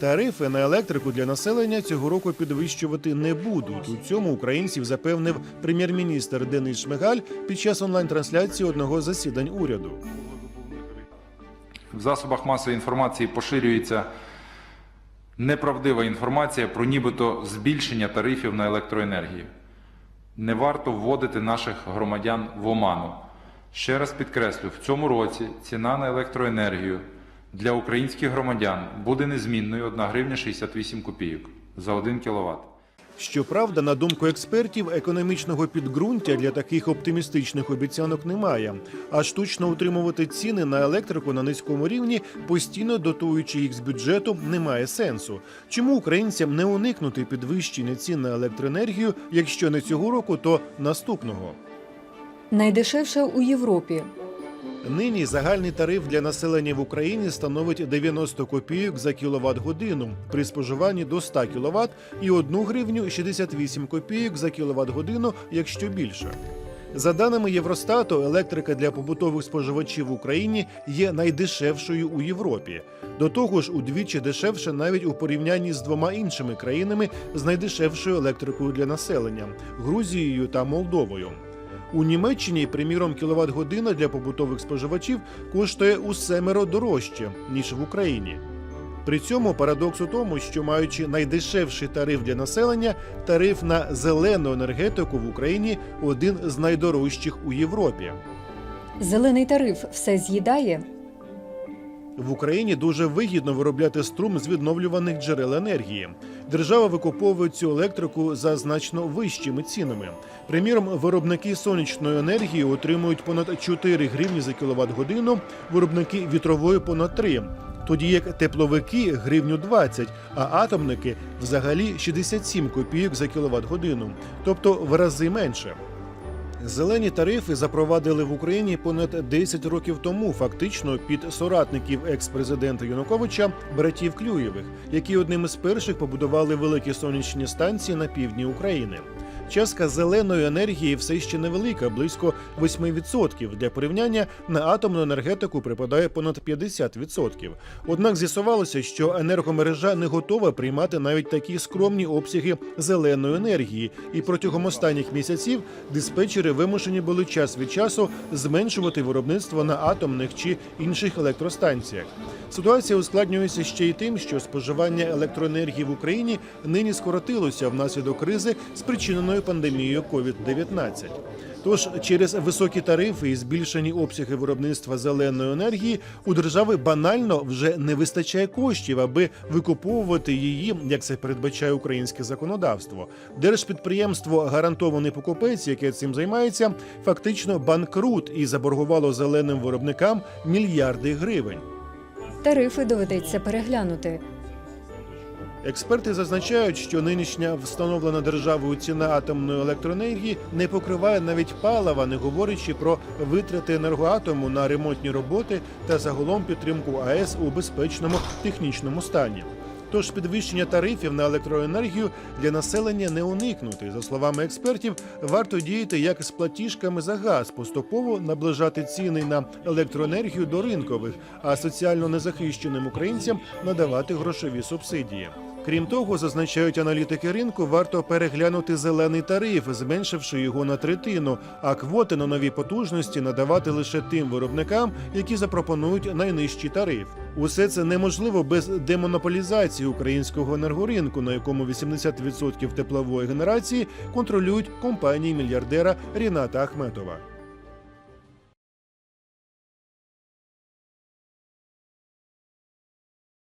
Тарифи на електрику для населення цього року підвищувати не будуть. У цьому українців запевнив прем'єр-міністр Денис Шмигаль під час онлайн-трансляції одного з засідань уряду. В засобах масової інформації поширюється неправдива інформація про нібито збільшення тарифів на електроенергію. Не варто вводити наших громадян в оману. Ще раз підкреслю, в цьому році ціна на електроенергію для українських громадян буде незмінною 1 гривня 68 копійок за 1 кВт. Щоправда, на думку експертів, економічного підґрунтя для таких оптимістичних обіцянок немає. А штучно утримувати ціни на електрику на низькому рівні, постійно дотуючи їх з бюджету, немає сенсу. Чому українцям не уникнути підвищення цін на електроенергію, якщо не цього року, то наступного? Найдешевше у Європі. Нині загальний тариф для населення в Україні становить 90 копійок за кіловат годину при споживанні до 100 кВт і 1 гривню 68 копійок за кіловат годину, якщо більше. За даними Євростату, електрика для побутових споживачів в Україні є найдешевшою у Європі. До того ж, удвічі дешевше навіть у порівнянні з двома іншими країнами з найдешевшою електрикою для населення Грузією та Молдовою. У Німеччині, приміром, кіловат година для побутових споживачів коштує у семеро дорожче ніж в Україні. При цьому парадокс у тому, що маючи найдешевший тариф для населення, тариф на зелену енергетику в Україні один з найдорожчих у Європі. Зелений тариф все з'їдає. В Україні дуже вигідно виробляти струм з відновлюваних джерел енергії. Держава викуповує цю електрику за значно вищими цінами. Приміром, виробники сонячної енергії отримують понад 4 гривні за кіловат годину, виробники вітрової понад 3. Тоді як тепловики гривню 20, а атомники взагалі 67 копійок за кіловат годину, тобто в рази менше. Зелені тарифи запровадили в Україні понад 10 років тому, фактично під соратників екс-президента Януковича братів Клюєвих, які одним із перших побудували великі сонячні станції на півдні України. Частка зеленої енергії все ще невелика, близько 8%. Для порівняння на атомну енергетику припадає понад 50%. Однак з'ясувалося, що енергомережа не готова приймати навіть такі скромні обсяги зеленої енергії, і протягом останніх місяців диспетчери вимушені були час від часу зменшувати виробництво на атомних чи інших електростанціях. Ситуація ускладнюється ще й тим, що споживання електроенергії в Україні нині скоротилося внаслідок кризи, спричиненої пандемією COVID-19. Тож через високі тарифи і збільшені обсяги виробництва зеленої енергії у держави банально вже не вистачає коштів, аби викуповувати її, як це передбачає українське законодавство. Держпідприємство гарантований покупець, яке цим займається, фактично банкрут і заборгувало зеленим виробникам мільярди гривень. Тарифи доведеться переглянути. Експерти зазначають, що нинішня встановлена державою ціна атомної електроенергії не покриває навіть палива, не говорячи про витрати енергоатому на ремонтні роботи та загалом підтримку АЕС у безпечному технічному стані. Тож підвищення тарифів на електроенергію для населення не уникнути. За словами експертів, варто діяти як з платіжками за газ, поступово наближати ціни на електроенергію до ринкових, а соціально незахищеним українцям надавати грошові субсидії. Крім того, зазначають аналітики ринку, варто переглянути зелений тариф, зменшивши його на третину, а квоти на нові потужності надавати лише тим виробникам, які запропонують найнижчий тариф. Усе це неможливо без демонополізації українського енергоринку, на якому 80% теплової генерації контролюють компанії мільярдера Ріната Ахметова.